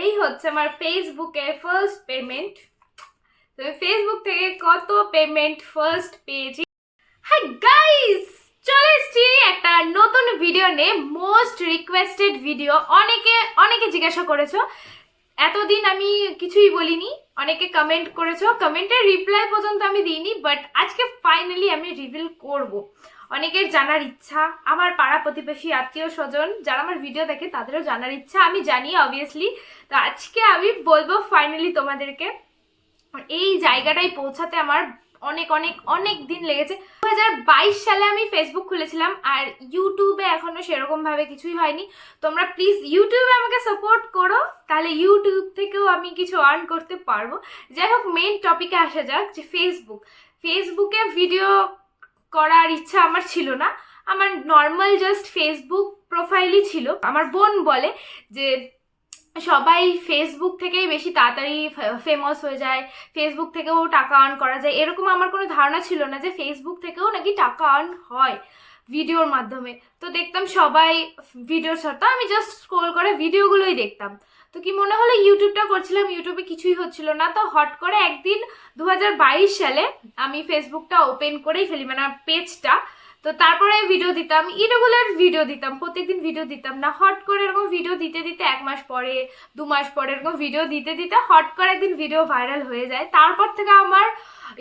এই হচ্ছে আমার ফেসবুকে ফার্স্ট পেমেন্ট তো ফেসবুক থেকে কত পেমেন্ট ফার্স্ট পেয়েছি? হ্যাঁ গাইস চলে এসেছি একটা নতুন ভিডিও নিয়ে। মোস্ট রিকোয়েস্টেড ভিডিও অনেকে অনেকে জিজ্ঞাসা করেছ এতদিন আমি কিছুই বলিনি। অনেকে কমেন্ট করেছ। কমেন্টের রিপ্লাই পর্যন্ত আমি দিইনি বাট আজকে ফাইনালি আমি রিভিল করব। অনেকের জানার ইচ্ছা, আমার পাড়া প্রতিবেশী, আত্মীয় স্বজন যারা আমার ভিডিও দেখে, তাদেরও জানার ইচ্ছা, আমি জানি অবভিয়াসলি তো আজকে আমি বলব ফাইনালি তোমাদেরকে, এই জায়গাটায় পৌঁছাতে আমার অনেক অনেক অনেক দিন লেগেছে। দু হাজার বাইশ সালে আমি ফেসবুক খুলেছিলাম আর ইউটিউবে এখনও সেরকম ভাবে কিছুই হয়নি। তোমরা প্লিজ ইউটিউবে আমাকে সাপোর্ট করো, তাহলে ইউটিউব থেকেও আমি কিছু আর্ন করতে পারব। যাই হোক মেন টপিকে আসা যাক, যে ফেসবুক ফেসবুকে ভিডিও করার ইচ্ছা আমার ছিল না। আমার নর্মাল জাস্ট ফেসবুক প্রোফাইলই ছিল। আমার বোন বলে যে সবাই ফেসবুক থেকেই বেশি তাড়াতাড়ি ফেমাস হয়ে যায়। ফেসবুক থেকেও টাকা আর্ন করা যায়। এরকম আমার কোনো ধারণা ছিল না যে ফেসবুক থেকেও নাকি টাকা আর্ন হয় ভিডিওর মাধ্যমে। তো দেখতাম সবাই ভিডিও ছাড়তো আমি জাস্ট স্ক্রোল করে ভিডিওগুলোই দেখতাম। তো কি মনে হলো ইউটিউবটা করছিলাম ইউটিউবে কিছুই হচ্ছিল না। তো হট করে একদিন দু হাজার বাইশ সালে আমি ফেসবুকটা ওপেন করেই ফেলি মানে পেজটা তো তারপরে ভিডিও দিতাম ইরেগুলার ভিডিও দিতাম, প্রত্যেকদিন ভিডিও দিতাম না, হট করে এরকম ভিডিও দিতে দিতে এক মাস পরে, দু মাস পরে এরকম ভিডিও দিতে দিতে হট করে একদিন ভিডিও ভাইরাল হয়ে যায়। তারপর থেকে আমার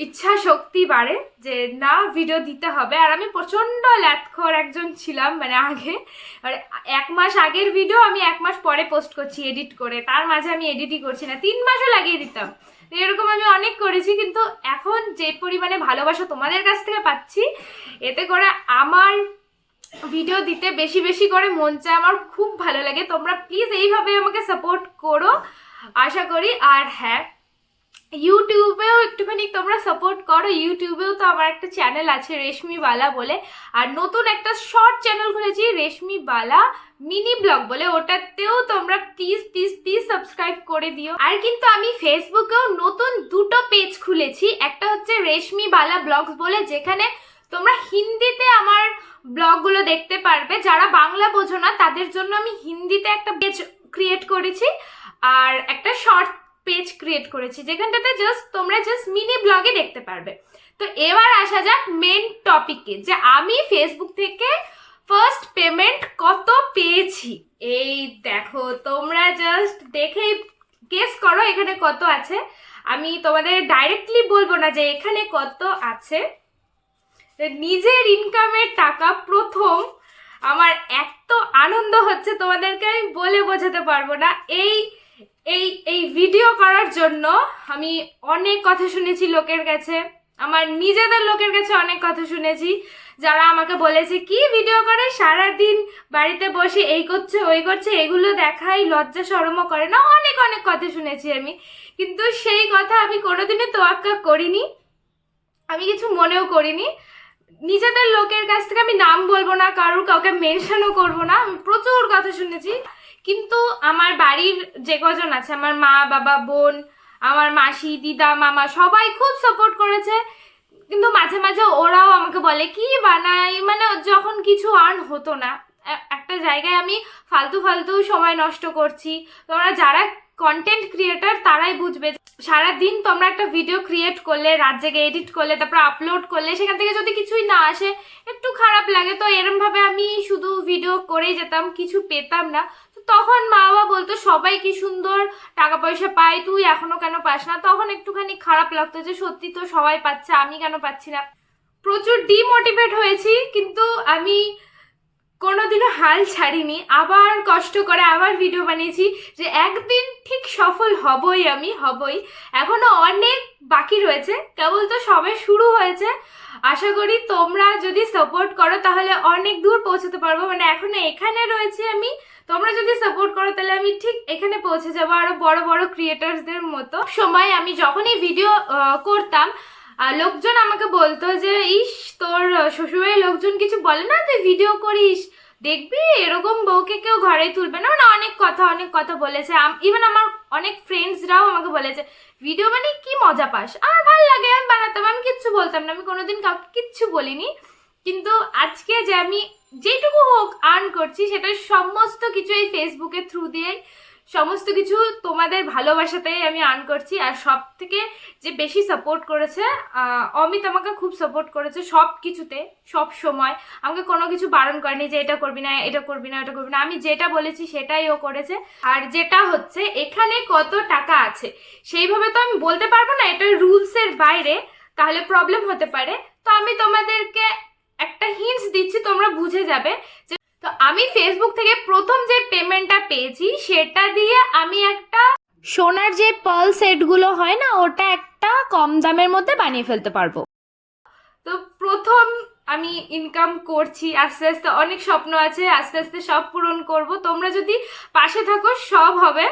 ইচ্ছা শক্তি বাড়ে যে না ভিডিও দিতে হবে। আর আমি প্রচণ্ড ল্যাথখর একজন ছিলাম মানে আগে। আর এক মাস আগের ভিডিও আমি এক মাস পরে পোস্ট করছি এডিট করে। তার মাঝে আমি এডিটই করছি না। তিন মাসও লাগিয়ে দিতাম। এরকম আমি অনেক করেছি, কিন্তু এখন যে পরিমাণে ভালোবাসা তোমাদের কাছ থেকে পাচ্ছি, এতে করে আমার ভিডিও দিতে বেশি বেশি করে মন চায়। আমার খুব ভালো লাগে। তোমরা প্লিজ এইভাবে আমাকে সাপোর্ট করো, আশা করি। আর হ্যাঁ ইউটিউবেও একটুখানি তোমরা সাপোর্ট করো। ইউটিউবেও তো আমার একটা চ্যানেল আছে, রেশমি বালা বলে। আর নতুন একটা শর্ট চ্যানেল খুলেছি, রেশমি বালা মিনি ব্লগ বলে। ওটাতেও তোমরা প্লিজ প্লিজ প্লিজ সাবস্ক্রাইব করে দিও। আর কিন্তু আমি ফেসবুকেও নতুন দুটো পেজ খুলেছি। একটা হচ্ছে রেশমি বালা ব্লগস বলে, যেখানে তোমরা হিন্দিতে আমার ব্লগগুলো দেখতে পারবে। যারা বাংলা বোঝো না, তাদের জন্য আমি হিন্দিতে একটা পেজ ক্রিয়েট করেছি। আর একটা শর্ট পেজ ক্রিয়েট করেছি, যেখানটাতে জাস্ট তোমরা জাস্ট মিনি ব্লগে দেখতে পারবে। তো এবার আসা যাক মেন টপিকে যে আমি ফেসবুক থেকে ফার্স্ট পেমেন্ট কত পেয়েছি? এই দেখো, তোমরা জাস্ট দেখেই গেস করো এখানে কত আছে। আমি তোমাদের ডাইরেক্টলি বলব না যে এখানে কত আছে। নিজের ইনকামের টাকা প্রথম আমার এত আনন্দ হচ্ছে, তোমাদেরকে আমি বলে বোঝাতে পারব না। এই এই এই ভিডিও করার জন্য আমি অনেক কথা শুনেছি লোকের কাছে। আমার নিজেদের লোকের কাছে অনেক কথা শুনেছি। যারা আমাকে বলেছে, কি ভিডিও করে? সারা দিন বাড়িতে বসে এই করছে, ওই করছে, এগুলো দেখাই লজ্জা শরমও করে না? অনেক অনেক কথা শুনেছি আমি। কিন্তু সেই কথা আমি কোনোদিনও তোয়াক্কা করিনি। আমি কিছু মনেও করিনি। নিজেদের লোকের কাছ থেকে আমি নাম বলব না, কারোর কাউকে মেনশনও করব না। আমি প্রচুর কথা শুনেছি। কিন্তু আমার বাড়ির যে কজন আছে, আমার মা, বাবা, বোন, আমার মাসি, দিদা, মামা, সবাই খুব সাপোর্ট করেছে। কিন্তু মাঝে মাঝে ওরাও আমাকে বলে, কি বানাই? মানে যখন কিছু আর্ন হতো না। একটা জায়গায় আমি ফালতু ফালতু সময় নষ্ট করছি। তোমরা যারা কন্টেন্ট ক্রিয়েটার তারাই বুঝবে সারাদিন তোমরা একটা ভিডিও ক্রিয়েট করলে, রাত জেগে এডিট করলে, তারপর আপলোড করলে, সেখান থেকে যদি কিছুই না আসে, একটু খারাপ লাগে। তো এরমভাবে আমি শুধু ভিডিও করেই যেতাম, কিছু পেতাম না। তখন মা বাবা বলতো, সবাই কি সুন্দর, টাকা পয়সা পায় তুই, এখনও কেন পাস না? তখন একটুখানি খারাপ লাগতো যে, সত্যি তো সবাই পাচ্ছে, আমি কেন পাচ্ছি না? প্রচুর ডিমোটিভেট হয়েছি, কিন্তু আমি কোনোদিনও হাল ছাড়িনি। আবার কষ্ট করে আবার ভিডিও বানিয়েছি যে, একদিন ঠিক সফল হবই আমি, হবই। এখনও অনেক বাকি রয়েছে, কেবল তো সবে শুরু হয়েছে। আশা করি তোমরা যদি সাপোর্ট করো, তাহলে অনেক দূর পৌঁছাতে পারব। মানে এখনও এখানে রয়েছে আমি তোমরা যদি সাপোর্ট করো, তাহলে আমি ঠিক এখানে পৌঁছে যাব আরও বড় বড় ক্রিয়েটার্সদের মতো। সময় আমি যখনই ভিডিও করতাম লোকজন আমাকে বলতো যে, ইস, তোর শ্বশুরবাড়ির লোকজন কিছু বলে না তুই ভিডিও করিস? দেখবি, এরকম বউকে কেউ ঘরে তুলবে না। মানে অনেক কথা অনেক কথা বলেছে। ইভেন আমার অনেক ফ্রেন্ডসরাও আমাকে বলেছে ভিডিও মানে কি মজা পাস? আমার ভালো লাগে, আমি বানাতাম, আমি কিচ্ছু বলতাম না, আমি কোনোদিন কাউকে কিচ্ছু বলিনি। কিন্তু আজকে যে আমি যেটুকু হোক আর্ন করছি, সেটা সমস্ত কিছু এই ফেসবুকের থ্রু দিয়ে, সমস্ত কিছু তোমাদের ভালোবাসাতেই আমি আর্ন করছি। আর সব থেকে যে বেশি সাপোর্ট করেছে অমিত আমাকে খুব সাপোর্ট করেছে সব কিছুতে সব সময়। আমাকে কোনো কিছু বারণ করেনি যে এটা করবি না, এটা করবি না এটা করবি না। আমি যেটা বলেছি সেটাই ও করেছে। আর যেটা হচ্ছে, এখানে কত টাকা আছে? সেইভাবে তো আমি বলতে পারব না, এটা রুলসের বাইরে। তাহলে প্রবলেম হতে পারে। তো আমি তোমাদেরকে একটা হিন্টস দিচ্ছি, তোমরা বুঝে যাবে যে তো আমি ফেসবুক থেকে প্রথম যে পেমেন্টটা পেয়েছি, সেটা দিয়ে আমি একটা সোনার যে পার্ল সেটগুলো হয় না, ওটা একটা কম দামের মধ্যে বানিয়ে ফেলতে পারব। তো প্রথম আমি ইনকাম করছি, আস্তে আস্তে অনেক স্বপ্ন আছে, আস্তে আস্তে সব পূরণ করব। তোমরা যদি পাশে থাকো, সব হবে।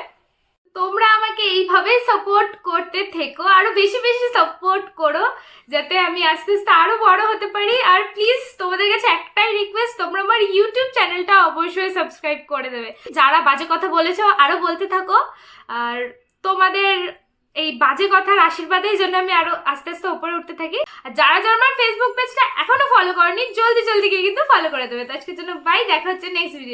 তোমরা আমাকে এইভাবেই সাপোর্ট করতে থেকো, আরও বেশি বেশি সাপোর্ট করো, যাতে আমি আস্তে আস্তে আরও বড় হতে পারি। আর প্লিজ তোমাদের কাছে একটাই রিকোয়েস্ট তোমরা আমার ইউটিউব চ্যানেলটা অবশ্যই সাবস্ক্রাইব করে দেবে। যারা বাজে কথা বলেছ, আরও বলতে থাকো। আর তোমাদের এই বাজে কথার আশীর্বাদের জন্য আমি আরও আস্তে আস্তে উপরে উঠতে থাকি। আর যারা যারা আমার ফেসবুক পেজটা এখনও ফলো করনি, জলদি জলদি গিয়ে কিন্তু ফলো করে দেবে। তো আজকের জন্য বাই দেখা হচ্ছে নেক্সট ভিডিও